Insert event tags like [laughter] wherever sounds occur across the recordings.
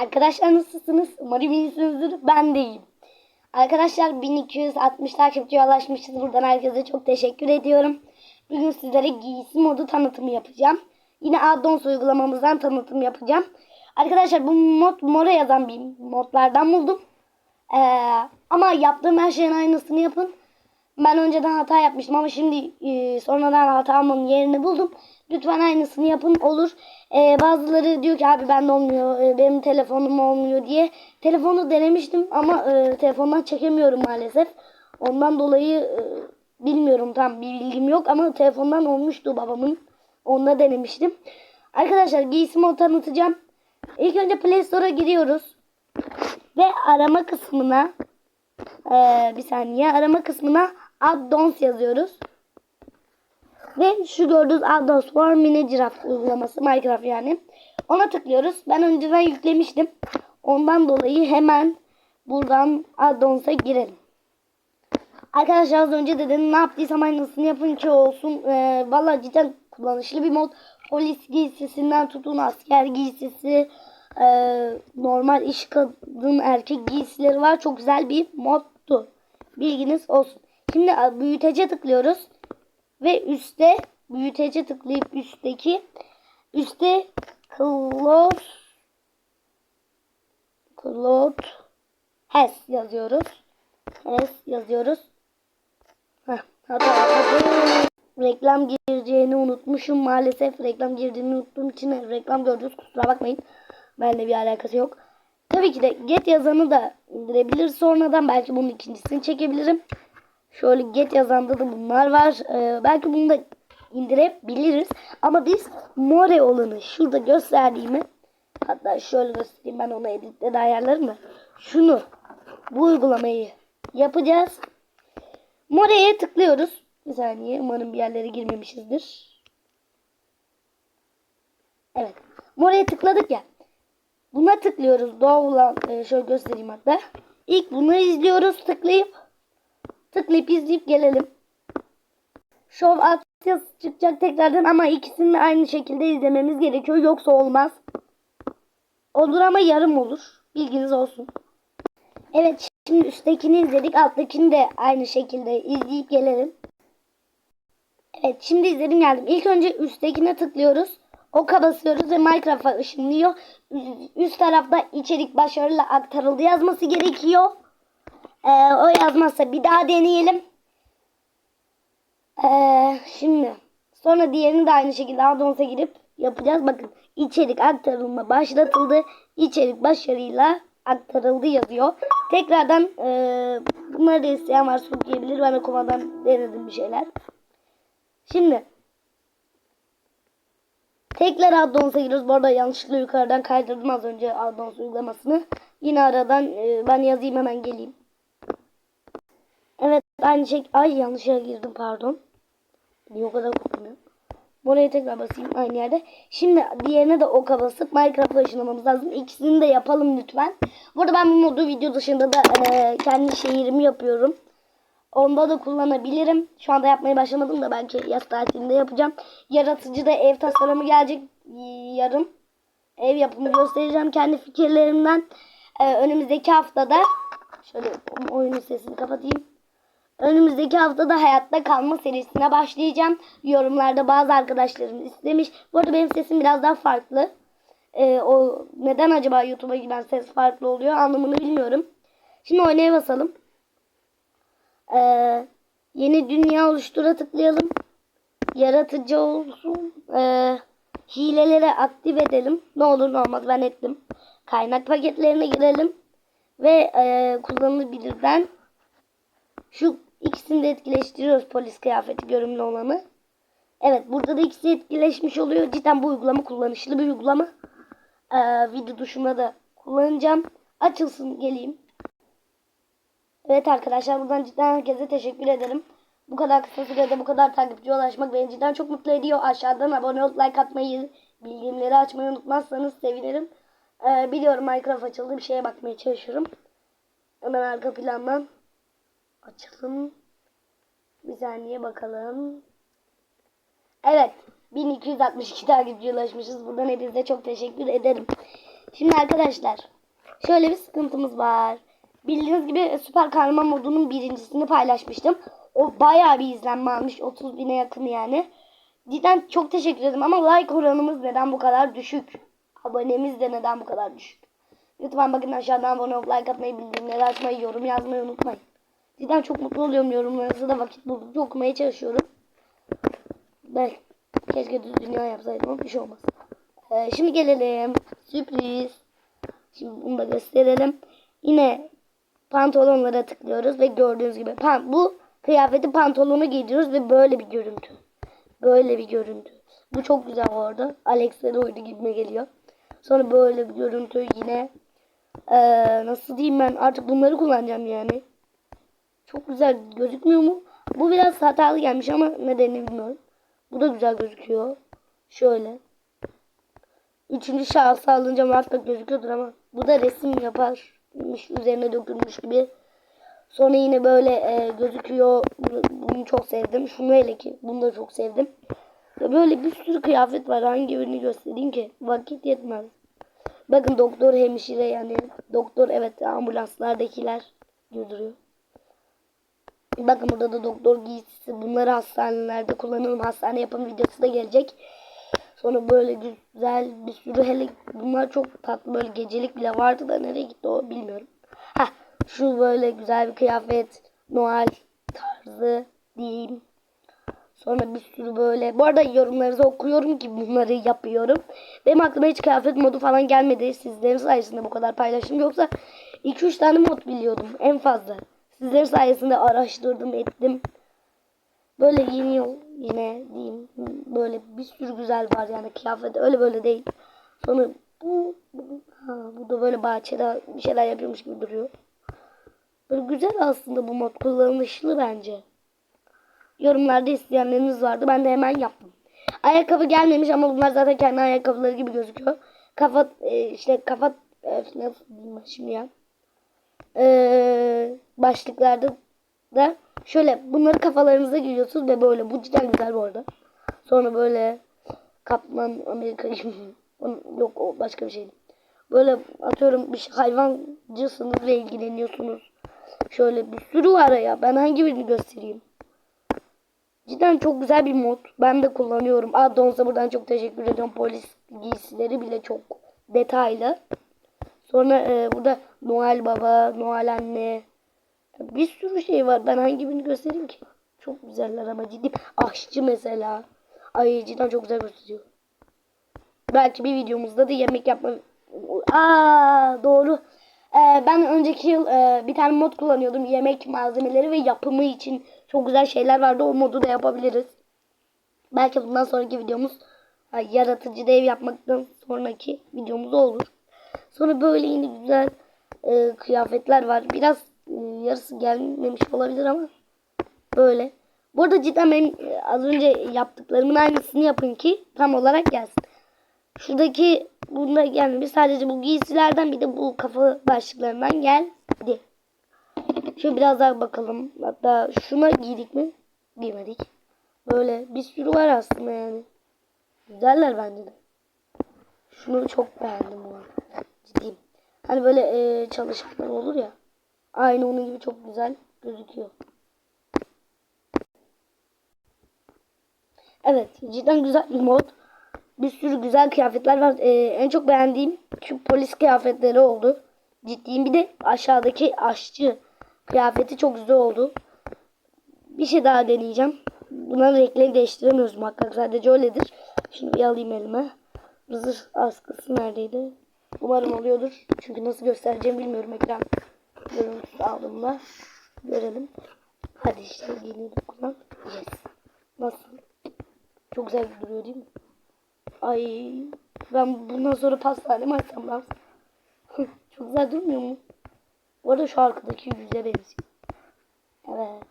Arkadaşlar nasılsınız? Umarım iyisinizdir. Ben de iyiyim. Arkadaşlar 1260 takipçiye ulaşmışız. Buradan herkese çok teşekkür ediyorum. Bugün sizlere giysi modu tanıtımı yapacağım. Yine Addons uygulamamızdan tanıtım yapacağım. Arkadaşlar bu mod mora yazan bir modlardan buldum. Ee, ama yaptığım her şeyin aynısını yapın. Ben önceden hata yapmıştım ama şimdi e, sonradan hatamın yerini buldum. Lütfen aynısını yapın olur. Ee, bazıları diyor ki abi ben de olmuyor, e, benim telefonum olmuyor diye. Telefonu denemiştim ama e, telefondan çekemiyorum maalesef. Ondan dolayı e, bilmiyorum tam bir bilgim yok ama telefondan olmuştu babamın. Onda denemiştim. Arkadaşlar giysimi tanıtacağım. İlk önce Play Store'a giriyoruz. Ve arama kısmına ee, bir saniye arama kısmına addons yazıyoruz. Ve şu gördüğünüz addons for mini giraffe uygulaması Minecraft yani. Ona tıklıyoruz. Ben önceden yüklemiştim. Ondan dolayı hemen buradan addons'a girelim. Arkadaşlar az önce de dedim ne yaptıysam aynısını yapın ki olsun. Ee, Valla cidden kullanışlı bir mod. Polis giysisinden tutun asker giysisi, e, normal iş kadın erkek giysileri var. Çok güzel bir moddu. Bilginiz olsun. Şimdi büyütece tıklıyoruz. Ve üstte büyütece tıklayıp üstteki üstte close close has yazıyoruz. Has yazıyoruz. Heh, hata. Reklam gireceğini unutmuşum. Maalesef reklam girdiğini unuttuğum için reklam gördünüz. Kusura bakmayın. Benimle bir alakası yok. Tabii ki de get yazanı da indirebilir. Sonradan belki bunun ikincisini çekebilirim. Şöyle get yazanda da bunlar var. Ee, belki bunu da indirebiliriz. Ama biz more olanı şurada gösterdiğimi hatta şöyle göstereyim ben onu editte de ayarlarım da. Şunu bu uygulamayı yapacağız. More'ye tıklıyoruz. Bir saniye umarım bir yerlere girmemişizdir. Evet. More'ye tıkladık ya. Buna tıklıyoruz. Doğulan e, şöyle göstereyim hatta. İlk bunu izliyoruz tıklayıp tıklayıp izleyip gelelim. Show Atyas çıkacak tekrardan ama ikisini aynı şekilde izlememiz gerekiyor. Yoksa olmaz. Olur ama yarım olur. Bilginiz olsun. Evet şimdi üsttekini izledik. Alttakini de aynı şekilde izleyip gelelim. Evet şimdi izledim geldim. İlk önce üsttekine tıklıyoruz. Oka basıyoruz ve Minecraft'a ışınlıyor. Üst tarafta içerik başarıyla aktarıldı yazması gerekiyor. Ee, o yazmazsa bir daha deneyelim. Ee, şimdi sonra diğerini de aynı şekilde Addons'a girip yapacağız. Bakın içerik aktarılma başlatıldı. İçerik başarıyla aktarıldı yazıyor. Tekrardan e, bunları da isteyen varsa okuyabilir. Ben okumadan denedim bir şeyler. Şimdi tekrar Addons'a giriyoruz. Bu arada yanlışlıkla yukarıdan kaydırdım az önce Addons uygulamasını. Yine aradan e, ben yazayım hemen geleyim. Evet aynı şey. Ay yanlış yere girdim pardon. Niye o kadar kokmuyor? Buraya tekrar basayım aynı yerde. Şimdi diğerine de oka basıp Minecraft'a ışınlamamız lazım. İkisini de yapalım lütfen. Burada ben bu modu video dışında da e, kendi şehrimi yapıyorum. Onda da kullanabilirim. Şu anda yapmaya başlamadım da belki yaz tatilinde yapacağım. Yaratıcı da ev tasarımı gelecek yarın. Ev yapımı göstereceğim kendi fikirlerimden. Ee, önümüzdeki haftada şöyle oyunun sesini kapatayım. Önümüzdeki haftada hayatta kalma serisine başlayacağım. Yorumlarda bazı arkadaşlarım istemiş. Bu arada benim sesim biraz daha farklı. Ee, o neden acaba YouTube'a giden ses farklı oluyor anlamını bilmiyorum. Şimdi oynaya basalım. Ee, yeni dünya oluştura tıklayalım. Yaratıcı olsun. Ee, hileleri aktif edelim. Ne olur ne olmaz ben ettim. Kaynak paketlerine girelim. Ve e, kullanılabilirden şu ikisini de etkileştiriyoruz polis kıyafeti görünümlü olanı. Evet burada da ikisi etkileşmiş oluyor. Cidden bu uygulama kullanışlı bir uygulama. Ee, video dışında da kullanacağım. Açılsın geleyim. Evet arkadaşlar buradan cidden herkese teşekkür ederim. Bu kadar kısa sürede bu kadar takipçiye ulaşmak beni cidden çok mutlu ediyor. Aşağıdan abone olup like atmayı, bildirimleri açmayı unutmazsanız sevinirim. Ee, biliyorum Minecraft açıldı bir şeye bakmaya çalışıyorum. Hemen arka plandan açalım. Bir saniye bakalım. Evet. 1262 takipçiye ulaşmışız. Buradan hepinize çok teşekkür ederim. Şimdi arkadaşlar şöyle bir sıkıntımız var. Bildiğiniz gibi süper kahraman modunun birincisini paylaşmıştım. O bayağı bir izlenme almış. 30 bine yakın yani. Cidden çok teşekkür ederim ama like oranımız neden bu kadar düşük? Abonemiz de neden bu kadar düşük? Lütfen bakın aşağıdan abone olup like atmayı, bildirimleri açmayı, yorum yazmayı unutmayın. Cidden çok mutlu oluyorum yorumlarınızı da vakit buldukça okumaya çalışıyorum. Ben keşke dünya yapsaydım ama bir şey olmaz. Ee, şimdi gelelim. Sürpriz. Şimdi bunu da gösterelim. Yine pantolonlara tıklıyoruz ve gördüğünüz gibi pan bu kıyafeti pantolonu giydiriyoruz ve böyle bir görüntü. Böyle bir görüntü. Bu çok güzel bu arada. Alex'e oydu gibime geliyor. Sonra böyle bir görüntü yine ee, nasıl diyeyim ben artık bunları kullanacağım yani. Çok güzel gözükmüyor mu? Bu biraz hatalı gelmiş ama nedenini bilmiyorum. Bu da güzel gözüküyor. Şöyle. Üçüncü şahıs alınca muhakkak gözüküyordur ama bu da resim yaparmış üzerine dökülmüş gibi. Sonra yine böyle e, gözüküyor. Bunu, çok sevdim. Şunu hele ki bunu da çok sevdim. Böyle bir sürü kıyafet var. Hangi birini göstereyim ki? Vakit yetmez. Bakın doktor hemşire yani. Doktor evet ambulanslardakiler götürüyor. Bakın burada da doktor giysisi. Bunları hastanelerde kullanalım. Hastane yapım videosu da gelecek. Sonra böyle güzel bir sürü hele bunlar çok tatlı böyle gecelik bile vardı da nereye gitti o bilmiyorum. Ha şu böyle güzel bir kıyafet Noel tarzı diyeyim. Sonra bir sürü böyle. Bu arada yorumlarınızı okuyorum ki bunları yapıyorum. Benim aklıma hiç kıyafet modu falan gelmedi. Sizlerin sayesinde bu kadar paylaştım. Yoksa 2-3 tane mod biliyordum en fazla. Sizlerin sayesinde araştırdım ettim. Böyle yeni yıl yine diyeyim. Böyle bir sürü güzel var yani kıyafet öyle böyle değil. Sonra bu, bu, ha, bu da böyle bahçede bir şeyler yapıyormuş gibi duruyor. Böyle güzel aslında bu mod kullanışlı bence. Yorumlarda isteyenleriniz vardı. Ben de hemen yaptım. Ayakkabı gelmemiş ama bunlar zaten kendi ayakkabıları gibi gözüküyor. Kafa e, işte kafa e, nasıl diyeyim şimdi ya. E, başlıklarda da şöyle bunları kafalarınıza giyiyorsunuz ve böyle bu cidden güzel bu arada. Sonra böyle Kaplan Amerika [laughs] yok o başka bir şey. Böyle atıyorum bir şey, hayvancısınız ve ilgileniyorsunuz. Şöyle bir sürü var ya. Ben hangi birini göstereyim? Cidden çok güzel bir mod. Ben de kullanıyorum. Addons'a buradan çok teşekkür ediyorum. Polis giysileri bile çok detaylı. Sonra e, burada Noel Baba, Noel Anne. Bir sürü şey var. Ben hangi birini göstereyim ki? Çok güzeller ama ciddi. Aşçı mesela. Ay cidden çok güzel gösteriyor. Belki bir videomuzda da yemek yapma... Aa doğru. Ee, ben önceki yıl e, bir tane mod kullanıyordum. Yemek malzemeleri ve yapımı için çok güzel şeyler vardı. O modu da yapabiliriz. Belki bundan sonraki videomuz ha, yaratıcı dev yapmaktan sonraki videomuz olur. Sonra böyle yine güzel e, kıyafetler var. Biraz yarısı gelmemiş olabilir ama böyle. Bu arada cidden benim e, az önce yaptıklarımın aynısını yapın ki tam olarak gelsin. Şuradaki bunda gelmemiş. Sadece bu giysilerden bir de bu kafa başlıklarından geldi. Şöyle biraz daha bakalım. Hatta şuna giydik mi? Giymedik. Böyle bir sürü var aslında yani. Güzeller bence de. Şunu çok beğendim bu arada. Ciddiyim. Hani böyle e, çalışanlar olur ya. Aynı onun gibi çok güzel gözüküyor. Evet cidden güzel bir mod. Bir sürü güzel kıyafetler var. Ee, en çok beğendiğim şu polis kıyafetleri oldu. Ciddiyim. Bir de aşağıdaki aşçı kıyafeti çok güzel oldu. Bir şey daha deneyeceğim. Bunların renkleri değiştiremiyoruz muhakkak. Sadece öyledir. Şimdi bir alayım elime. Zırh askısı neredeydi? Umarım oluyordur. Çünkü nasıl göstereceğimi bilmiyorum ekran görüntüsü aldığımda. Görelim. Hadi işte yeni kullan. Yes. Nasıl? Çok güzel duruyor değil mi? Ay ben bundan sonra pastane mi açsam lazım? Çok güzel durmuyor mu? Bu arada şu arkadaki yüze benziyor. Evet.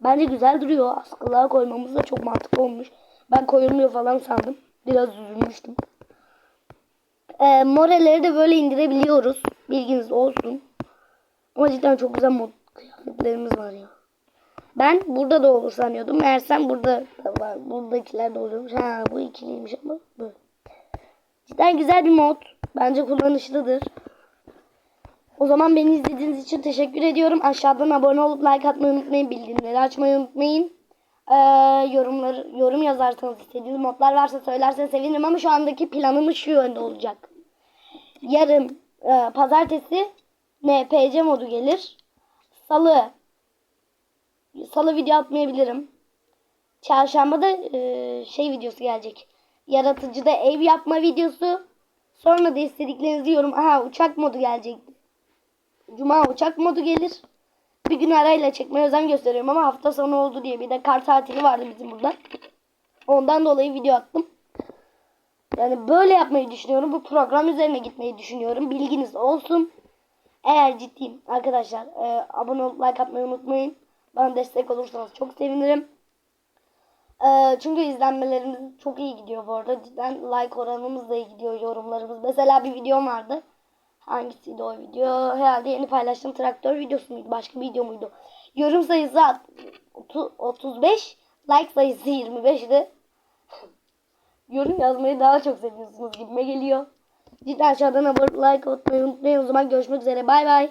Bence güzel duruyor. Askılar koymamız da çok mantıklı olmuş. Ben koyulmuyor falan sandım. Biraz üzülmüştüm. Ee, moreleri de böyle indirebiliyoruz. Bilginiz olsun. Ama cidden çok güzel mod kıyafetlerimiz var ya. Ben burada da olur sanıyordum. Meğersem burada da var. Buradakiler de oluyormuş. Ha bu ikiliymiş ama böyle. Cidden güzel bir mod. Bence kullanışlıdır. O zaman beni izlediğiniz için teşekkür ediyorum. Aşağıdan abone olup like atmayı unutmayın. Bildirimleri açmayı unutmayın. Ee, yorumları, yorum yazarsanız istediğiniz modlar varsa söylerseniz sevinirim ama şu andaki planımız şu yönde olacak. Yarın e, pazartesi NPC modu gelir. Salı Salı video atmayabilirim. Çarşamba da e, şey videosu gelecek. Yaratıcıda ev yapma videosu. Sonra da istediklerinizi yorum. Aha uçak modu gelecek. Cuma uçak modu gelir. Bir gün arayla çekmeye özen gösteriyorum ama hafta sonu oldu diye bir de kar tatili vardı bizim burada. Ondan dolayı video attım. Yani böyle yapmayı düşünüyorum. Bu program üzerine gitmeyi düşünüyorum. Bilginiz olsun. Eğer ciddiyim arkadaşlar e, abone olup like atmayı unutmayın. Bana destek olursanız çok sevinirim. E, çünkü izlenmelerimiz çok iyi gidiyor bu arada. Cidden like oranımız da iyi gidiyor yorumlarımız. Mesela bir videom vardı. Hangisiydi o video? Herhalde yeni paylaştığım traktör videosu muydu? Başka bir video muydu? Yorum sayısı at- otu- 35, like sayısı 25'ti. [laughs] Yorum yazmayı daha çok seviyorsunuz gibime geliyor. Cidden aşağıdan abone like atmayı unutmayın. O zaman görüşmek üzere. Bay bay.